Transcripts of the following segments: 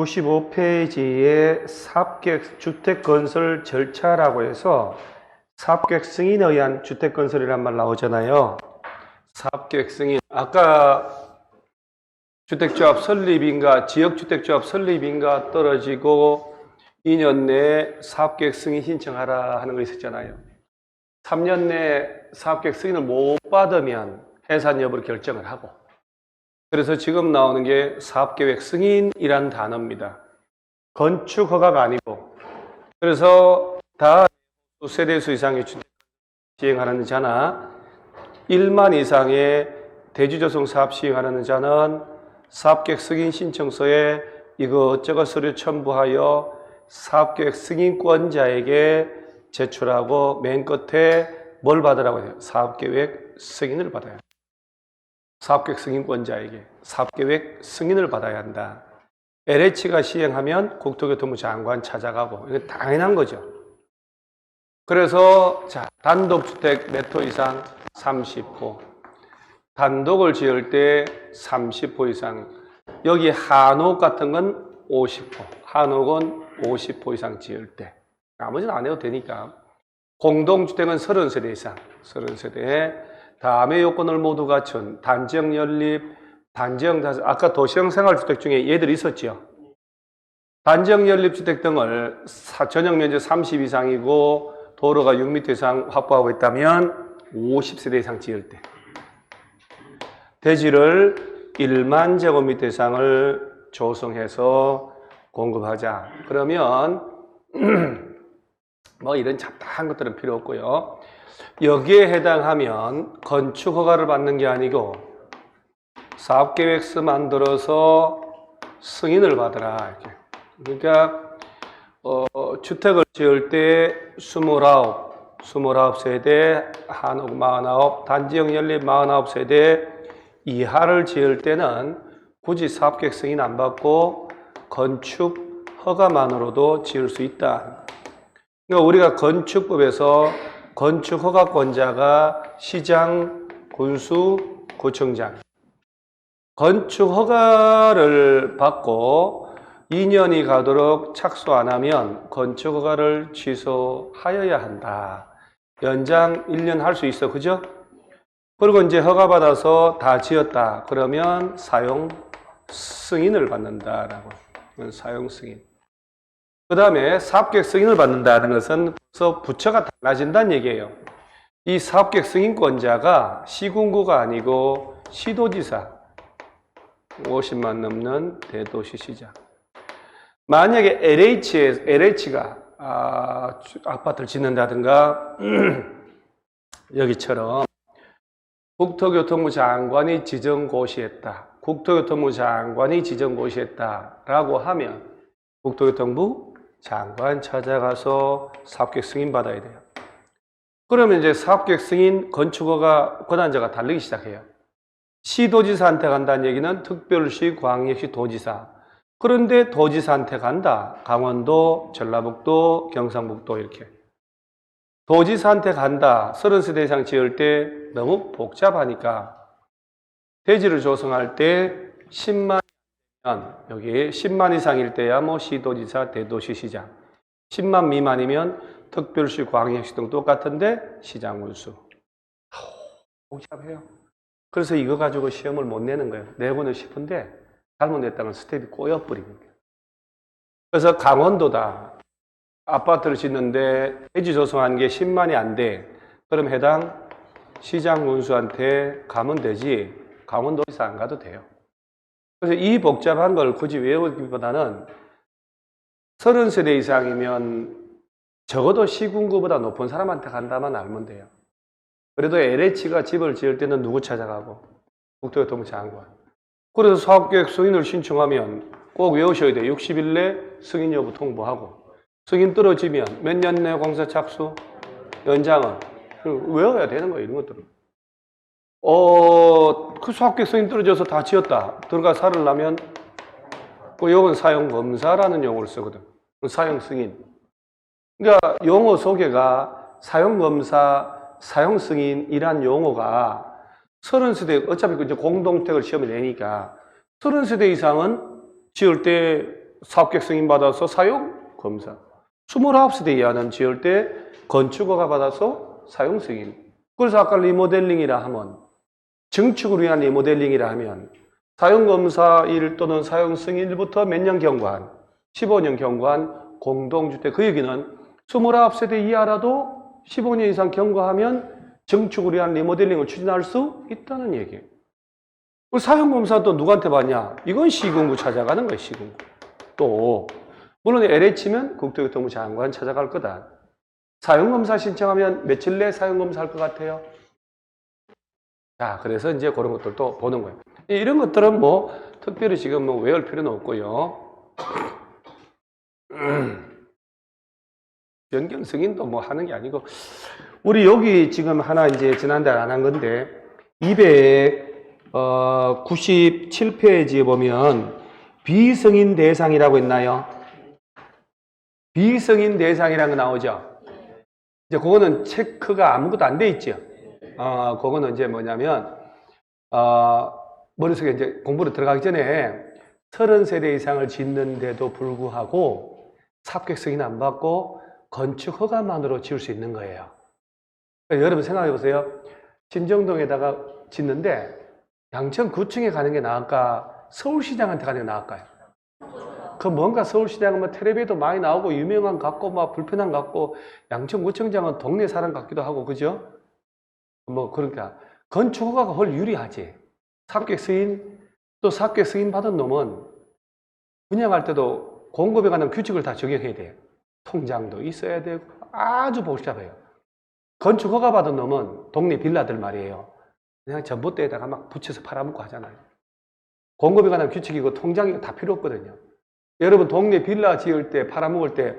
95페이지에 사업계획 주택 건설 절차라고 해서 사업계획 승인에 의한 주택 건설이란 말 나오잖아요. 사업계획 승인. 아까 주택조합 설립인가 지역주택조합 설립인가 떨어지고 2년 내에 사업계획 승인 신청하라 하는 거 있었잖아요. 3년 내에 사업계획 승인을 못 받으면 해산 여부를 결정을 하고 그래서 지금 나오는 게 사업계획 승인이란 단어입니다. 건축 허가가 아니고 그래서 다 세대수 이상의 주택 시행하는 자나 1만 이상의 대주조성 사업 시행하는 자는 사업계획 승인 신청서에 이것저것 서류 첨부하여 사업계획 승인권자에게 제출하고 맨 끝에 뭘 받으라고 해요? 사업계획 승인을 받아요. 사업계획 승인권자에게 사업계획 승인을 받아야 한다. LH가 시행하면 국토교통부 장관 찾아가고 이거 당연한 거죠. 그래서 자 단독주택 몇 호 이상? 30호. 단독을 지을 때 30호 이상. 여기 한옥 같은 건 50호. 한옥은 50호 이상 지을 때. 나머지는 안 해도 되니까. 공동주택은 30세대 이상. 30세대 다음의 요건을 모두 갖춘 단지형 연립, 단지형 다세 아까 도시형 생활주택 중에 얘들이 있었죠. 단지형 연립주택 등을 사- 전용 면적 30 이상이고 도로가 6m 이상 확보하고 있다면 50세대 이상 지을 때 대지를 1만 제곱미터 이상을 조성해서 공급하자. 그러면 뭐 이런 잡다한 것들은 필요 없고요. 여기에 해당하면 건축 허가를 받는 게 아니고 사업 계획서 만들어서 승인을 받으라 이렇게. 그러니까 어, 주택을 지을 때 29, 29세대, 한옥 49, 단지형 연립 49세대 이하를 지을 때는 굳이 사업계획 승인 안 받고 건축 허가만으로도 지을 수 있다. 그러니까 우리가 건축법에서 건축 허가권자가 시장, 군수, 구청장. 건축 허가를 받고 2년이 가도록 착수 안 하면 건축 허가를 취소하여야 한다. 연장 1년 할 수 있어. 그죠? 그리고 이제 허가 받아서 다 지었다. 그러면 사용 승인을 받는다라고. 사용 승인. 그 다음에 사업계획 승인을 받는다는 것은 벌써 부처가 달라진다는 얘기예요. 이 사업계획 승인권자가 시군구가 아니고 시도지사 50만 넘는 대도시 시장. 만약에 LH에, LH가 아, 주- 아파트를 짓는다든가 여기처럼 국토교통부 장관이 지정고시했다. 국토교통부 장관이 지정고시했다라고 하면 국토교통부 장관 찾아가서 사업계획 승인 받아야 돼요. 그러면 이제 사업계획 승인 건축허가 권한자가 달리기 시작해요. 시도지사한테 간다는 얘기는 특별시, 광역시, 도지사. 그런데 도지사한테 간다. 강원도, 전라북도, 경상북도 이렇게. 도지사한테 간다. 30세대 이상 지을 때 너무 복잡하니까 대지를 조성할 때 10만 여기 10만 이상일 때야 뭐 시도지사, 대도시, 시장. 10만 미만이면 특별시, 광역시 등 똑같은데 시장. 아우, 복잡해요. 그래서 이거 가지고 시험을 못 내는 거예요. 내고는 싶은데 잘못냈다면 스텝이 꼬여버립니다. 그래서 강원도다. 아파트를 짓는데 대지 조성한 게 10만이 안 돼. 그럼 해당 시장 군수한테 가면 되지. 강원도에서 안 가도 돼요. 그래서 이 복잡한 걸 굳이 외우기보다는 30세대 이상이면 적어도 시군구보다 높은 사람한테 간다만 알면 돼요. 그래도 LH가 집을 지을 때는 누구 찾아가고? 국토교통부 장관. 그래서 사업계획 승인을 신청하면 꼭 외우셔야 돼요. 60일 내 승인 여부 통보하고. 승인 떨어지면 몇 년 내 공사 착수? 연장은? 외워야 되는 거예요, 이런 것들은. 어, 그 승인 떨어져서 다 지었다. 들어가 살으려면, 그 요건 사용검사라는 용어를 쓰거든. 그 사용 승인. 그러니까 용어 소개가 사용검사, 사용 승인이란 용어가 30세대, 어차피 그 이제 공동택을 시험에 내니까 30세대 이상은 지을 때 사업계획 승인 받아서 사용 검사. 29세대 이하는 지을 때 건축허가 받아서 사용 승인. 그래서 아까 리모델링이라 하면 증축을 위한 리모델링이라 하면 사용 검사 일 또는 사용 승인 일부터 몇 년 경과한 15년 경과한 공동주택 그 얘기는 29세대 이하라도 15년 이상 경과하면 증축을 위한 리모델링을 추진할 수 있다는 얘기예요. 그 사용검사 또 누구한테 받냐? 이건 시군구 찾아가는 거예요, 시군구. 또, 물론 LH면 국토교통부 장관 찾아갈 거다. 사용검사 신청하면 며칠 내에 사용검사 할 것 같아요? 자, 그래서 이제 그런 것들도 보는 거예요. 이런 것들은 뭐, 특별히 지금 뭐 외울 필요는 없고요. 변경 승인도 뭐 하는 게 아니고, 우리 여기 지금 하나 이제 지난달 안 한 건데, 297페이지에 보면 비승인 대상이라고 있나요? 비승인 대상이라는 거 나오죠? 이제 그거는 체크가 아무것도 안 돼 있죠? 어, 그거는 이제 뭐냐면, 어, 머릿속에 이제 공부를 들어가기 전에 30세대 이상을 짓는데도 불구하고 삽객 승인 안 받고 건축 허가만으로 지을 수 있는 거예요. 그러니까 여러분 생각해 보세요. 신정동에다가 짓는데 양천 구청에 가는 게 나을까? 서울시장한테 가는 게 나을까요? 그 뭔가 서울시장은 뭐 텔레비에도 많이 나오고 유명한 것 같고 막 불편한 것 같고 양천 구청장은 동네 사람 같기도 하고 그죠? 뭐 그러니까 건축 허가가 훨 유리하지. 삽객 승인 또 삽객 승인 받은 놈은 분양할 때도 공급에 관한 규칙을 다 적용해야 돼요. 통장도 있어야 되고 아주 복잡해요. 건축 허가 받은 놈은 동네 빌라들 말이에요. 그냥 전봇대에다가 막 붙여서 팔아먹고 하잖아요. 공급에 관한 규칙이고 통장이고 다 필요 없거든요. 여러분 동네 빌라 지을 때 팔아먹을 때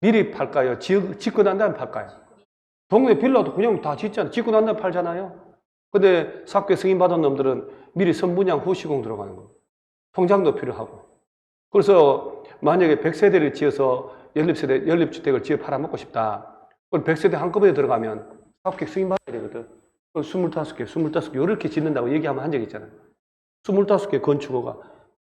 미리 팔까요? 지, 짓고 난 다음에 팔까요? 동네 빌라도 그냥 다 짓잖아요. 짓고 난 다음에 팔잖아요. 근데 삽계 승인 받은 놈들은 미리 선분양 후 시공 들어가는 거예요. 통장도 필요하고. 그래서 만약에 100세대를 지어서 연립세대, 연립주택을 지어 팔아먹고 싶다. 그걸 100세대 한꺼번에 들어가면 사업객 승인받아야 되거든. 그럼 25개, 25개, 이렇게 짓는다고 얘기하면 한 적 있잖아요. 25개 건축허가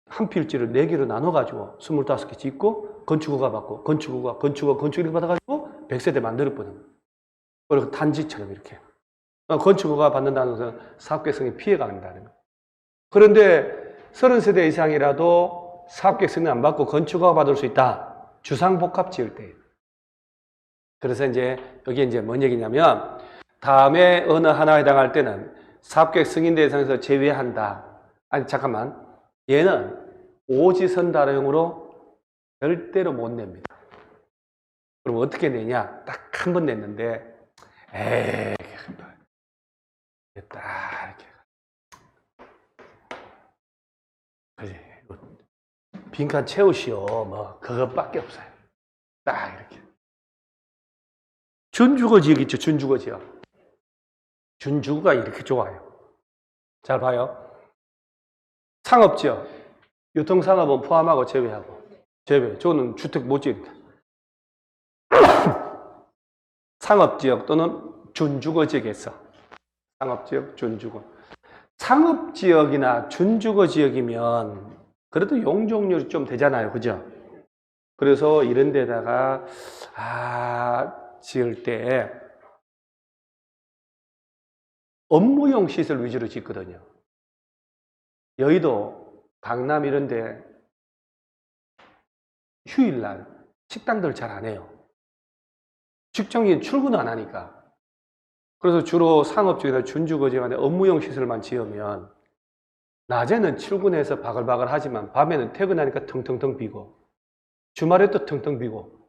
한 필지를 4개로 나눠가지고 25개 짓고 건축허가 받고 건축허가, 건축허, 건축허가 받아가지고 100세대 만들었거든. 그리고 단지처럼 이렇게. 어, 건축허가 받는다는 것은 사업계성이 피해가 간다는 거예요. 그런데 30세대 이상이라도 사업계성이 안 받고 건축허가 받을 수 있다. 주상복합 지을 때. 그래서 이제 여기 이제 뭔 얘기냐면 다음에 어느 하나에 해당할 때는 사업계획 승인 대상에서 제외한다. 아니 잠깐만. 얘는 오지선 달형으로 절대로 못 냅니다. 그럼 어떻게 내냐? 딱 한 번 냈는데 에이 딱 이렇게 그지 빈칸 채우시오 뭐 그것밖에 없어요. 딱 이렇게 준주거 지역 있죠 준주거 지역 준주거가 이렇게 좋아요. 잘 봐요. 상업 지역, 유통상업은 포함하고 제외하고 제외. 저는 주택 못 지입니다. 상업지역 또는 준주거 지역에서 상업지역, 준주거. 상업지역이나 준주거 지역이면 그래도 용적률이 좀 되잖아요. 그죠? 그래서 이런 데다가 아 지을 때 업무용 시설 위주로 짓거든요. 여의도, 강남 이런 데 휴일날 식당들 잘 안 해요. 직장인 출근 안 하니까. 그래서 주로 상업지역이나 준주거지간에 업무용 시설만 지으면 낮에는 출근해서 바글바글 하지만 밤에는 퇴근하니까 텅텅텅 비고 주말에 또 텅텅 비고.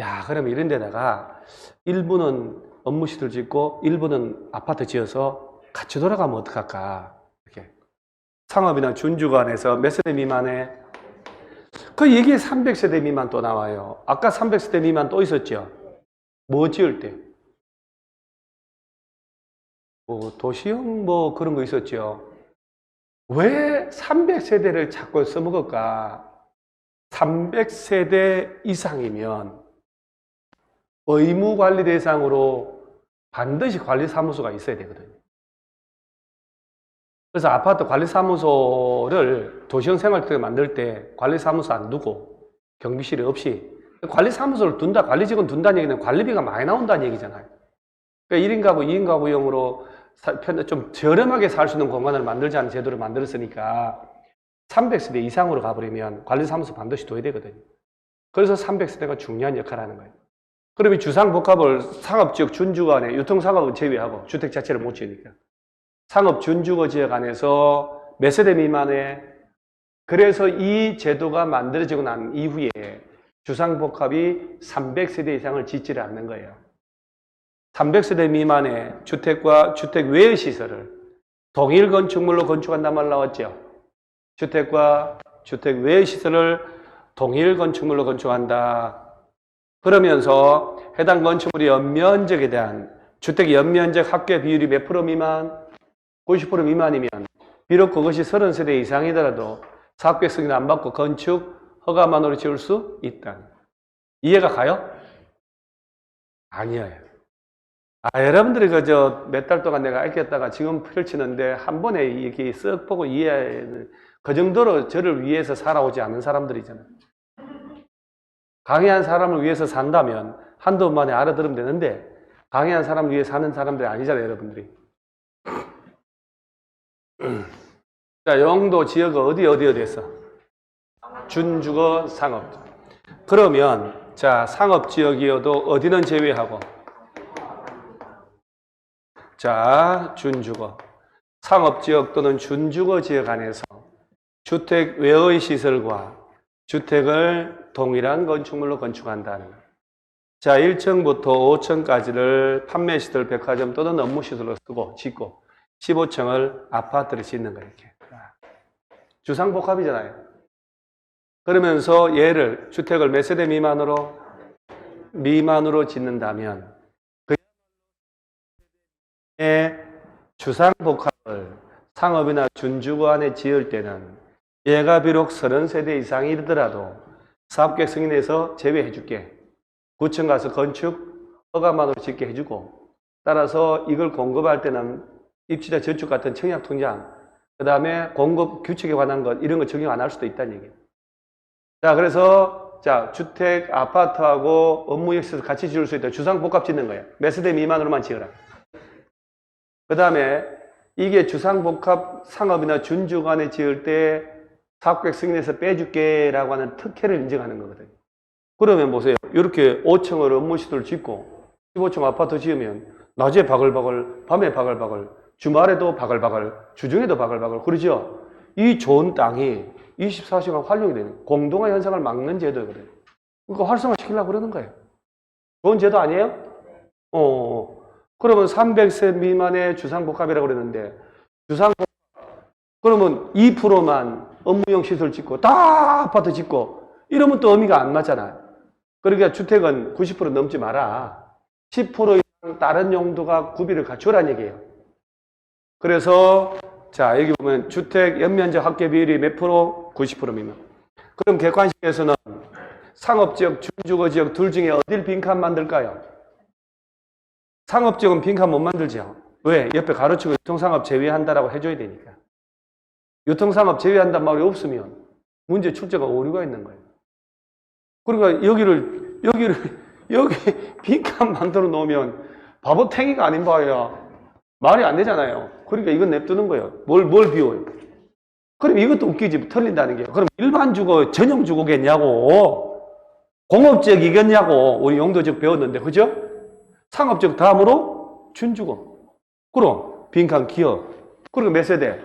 야 그러면 이런 데다가 일부는 업무시설 짓고 일부는 아파트 지어서 같이 돌아가면 어떡할까? 이렇게. 상업이나 준주거 안에서 몇 세대 미만에? 그 얘기에 300세대 미만 또 나와요. 아까 300세대 미만 또 있었죠 뭐 지을 때? 뭐 도시형 뭐 그런 거 있었죠 왜 300세대를 자꾸 써먹을까 300세대 이상이면 의무 관리 대상으로 반드시 관리사무소가 있어야 되거든요. 그래서 아파트 관리사무소를 도시형 생활주택 만들 때 관리사무소 안 두고 경비실이 없이 관리사무소를 둔다, 관리직은 둔다는 얘기는 관리비가 많이 나온다는 얘기잖아요. 그러니까 1인 가구, 2인 가구용으로 좀 저렴하게 살 수 있는 공간을 만들자는 제도를 만들었으니까 300세대 이상으로 가버리면 관리사무소 반드시 둬야 되거든요. 그래서 300세대가 중요한 역할을 하는 거예요. 이 주상복합을 상업지역 준주거 안에 유통상업은 제외하고 주택 자체를 못 지으니까 상업 준주거 지역 안에서 몇 세대 미만의 그래서 이 제도가 만들어지고 난 이후에 주상복합이 300세대 이상을 짓지를 않는 거예요. 300세대 미만의 주택과 주택 외의 시설을 동일 건축물로 건축한단 말 나왔죠. 주택과 주택 외의 시설을 동일 건축물로 건축한다. 그러면서 해당 건축물의 연면적에 대한 주택 연면적 합계 비율이 몇 프로 미만? 90% 미만이면 비록 그것이 30세대 이상이더라도 사업계 승인 안 받고 건축 허가만으로 지을 수 있다. 이해가 가요? 아니에요. 아, 여러분들이 그저 몇 달 동안 내가 아꼈다가 지금 펼치는데 한 번에 이렇게 쓱 보고 이해하는 그 정도로 저를 위해서 살아오지 않은 사람들이잖아요. 강의한 사람을 위해서 산다면 한두 번만에 알아들으면 되는데 강의한 사람을 위해 사는 사람들이 아니잖아요, 여러분들이. 자, 영도 지역은 어디 어디 어디에서? 준주거 상업. 그러면 자, 상업 지역이어도 어디는 제외하고 자, 준주거. 상업 지역 또는 준주거 지역 안에서 주택 외의 시설과 주택을 동일한 건축물로 건축한다는 것. 자, 1층부터 5층까지를 판매 시설, 백화점 또는 업무 시설로 쓰고 짓고 15층을 아파트를 짓는 거예요. 이렇게. 주상복합이잖아요. 그러면서 얘를 주택을 몇 세대 미만으로 미만으로 짓는다면 그의 주상 복합을 상업이나 준주거 안에 지을 때는 얘가 비록 30세대 이상이더라도 사업계획 승인해서 제외해 줄게. 구청 가서 건축 허가만으로 짓게 해주고 따라서 이걸 공급할 때는 입주자 저축 같은 청약 통장 그 다음에 공급 규칙에 관한 것 이런 거 적용 안 할 수도 있다는 얘기예요. 자 그래서 자 주택 아파트하고 업무역시설 같이 지을 수 있다. 주상복합 짓는 거예요. 몇 세대 미만으로만 지어라. 그 다음에 이게 주상복합 상업이나 준주 간에 지을 때 사업계획 승인해서 빼줄게 라고 하는 특혜를 인정하는 거거든요. 그러면 보세요. 이렇게 5층을 업무시설 짓고 15층 아파트 지으면 낮에 바글바글, 밤에 바글바글, 주말에도 바글바글, 주중에도 바글바글. 그러죠? 이 좋은 땅이 24시간 활용이 되는 공동화 현상을 막는 제도거든요. 그러니까 활성화시키려고 그러는 거예요. 좋은 제도 아니에요? 어. 그러면 300세 미만의 주상복합이라고 그랬는데 주상복합 그러면 2%만 업무용 시설 짓고 다 아파트 짓고 이러면 또 의미가 안 맞잖아요. 그러니까 주택은 90% 넘지 마라. 10% 이상 다른 용도가 구비를 갖추라는 얘기예요. 그래서 자 여기 보면 주택 연면적 합계 비율이 몇 프로? 90% 미만. 그럼 객관식에서는 상업지역, 준주거지역 둘 중에 어딜 빈칸 만들까요? 상업지역은 빈칸 못 만들죠. 왜? 옆에 가로치고 유통상업 제외한다라고 해줘야 되니까. 유통상업 제외한단 말이 없으면 문제 출제가 오류가 있는 거예요. 그러니까 여기를, 여기를, 여기 빈칸 만들어 놓으면 바보탱이가 아닌 바야. 말이 안 되잖아요. 그러니까 이건 냅두는 거예요. 뭘, 뭘 비워요? 그럼 이것도 웃기지. 틀린다는 게. 그럼 일반 주거, 전용 주거겠냐고. 공업지역이겠냐고. 우리 용도적 배웠는데, 그죠? 상업적 다음으로 준주거. 그럼 빈칸 기업. 그리고 몇 세대?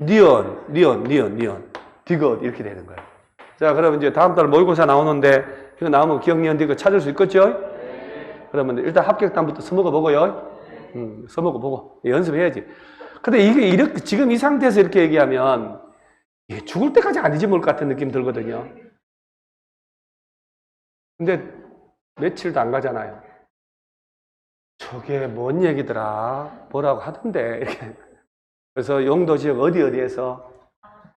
니언, 니언, 니언, 니언. 디귿 이렇게 되는 거예요. 자, 그럼 이제 다음 달 모의고사 나오는데 이거 나오면 기억 니언 디귿 찾을 수 있겠죠? 그러면 일단 합격단부터 써먹어 보고요. 음, 써먹어 보고 연습해야지. 근데 이게 이렇게 지금 이 상태에서 이렇게 얘기하면 죽을 때까지 안 잊어먹을 것 같은 느낌 들거든요. 근데 며칠도 안 가잖아요. 저게 뭔 얘기더라? 뭐라고 하던데. 이렇게. 그래서 용도 지역 어디 어디에서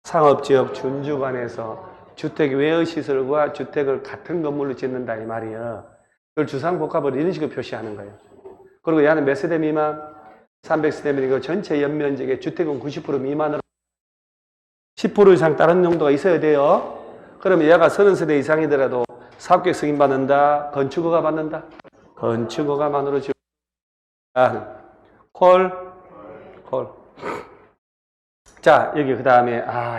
상업 지역 준주간에서 주택 외의 시설과 주택을 같은 건물로 짓는다 이 말이에요. 그걸 주상복합을 이런 식으로 표시하는 거예요. 그리고 이 안에 몇 세대 미만? 300세대 미만. 전체 연면적의 주택은 90% 미만으로 10% 이상 다른 용도가 있어야 돼요. 그러면 얘가 서른 세대 이상이더라도 사업계획 승인 받는다. 건축허가 받는다. 건축허가만으로 지원. 아, 콜, 콜. 자, 여기 그 다음에, 아,